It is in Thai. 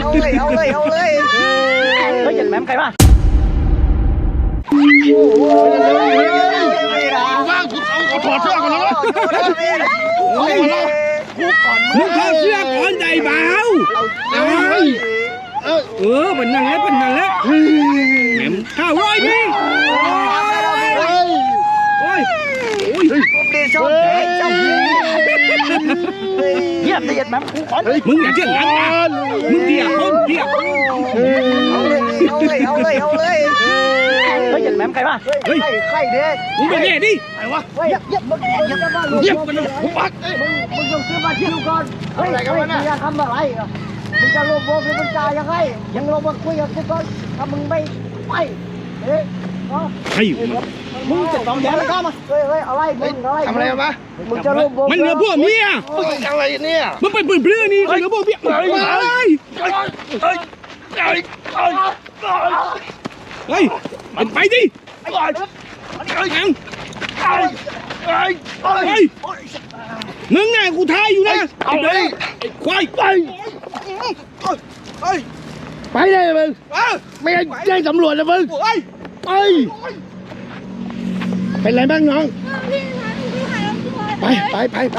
เลยเอาเลยเอาเลยเฮ้ยเห็นแม่มใครป่ะว่างกูเอาขอถอดเสื้อก่อนแล้วโอ้ยมึงถอดเสื้อก่อนใหญ่เบาเอ้ยเออเป็นนั่งแล้วเป็นนั่งแล้วแหม่ข้าวร้อยนี่โอ้ยโอ้ย ผมดีชอบใจชอบ เยี่ยมละเอียดแม่มกูขอมึงอย่าเชื่องันนมึงเตี้ยคนเตี้ยเอาเลยเอาเลยเอาเลยเอาเลยเฮ้ยเห็นแม่ใครป่ะไข่ไข่เด็กมึงไปแน่ดิเฮ้ยยับยับมึงยับยับบ้านเยียบกันเลยผมปักมึงมึงต้องซื้อมาที่ลูกก่อนเฮ้ยเฮ้ยมึงจะทำอะไรมึงจะโลภโลภมึงจ่ายยังไงยังโลภมาคุยกับกูก่อนถ้ามึงไม่ไปเฮ้ยใช่ มึงจะต้องแย่แล้วก็มาเฮ้ยเฮ้ยอะไรมึงอะไรทำอะไรมามึงจะโลภโลภมันเหลือพวกเมียมึงอะไรเนี่ยมึงไปเปลือยเปลือยนี่เหลือพวกเมียเฮ้ยเฮ้ยเฮ้ยเฮ้ยเฮ้ยเฮ้ยไปดิเฮ้ยแหม่มเฮ้ยเฮ้ยเฮ้ยมึงไงกูทายอยู่นะเอาเลยควายไปไปเลยมึงไม่ให้แจ้งตำรวจเลยมึงไป เป็นไรบ้างน้องพี่พาหนูไปหาหลวงพ่อไปไปไปไป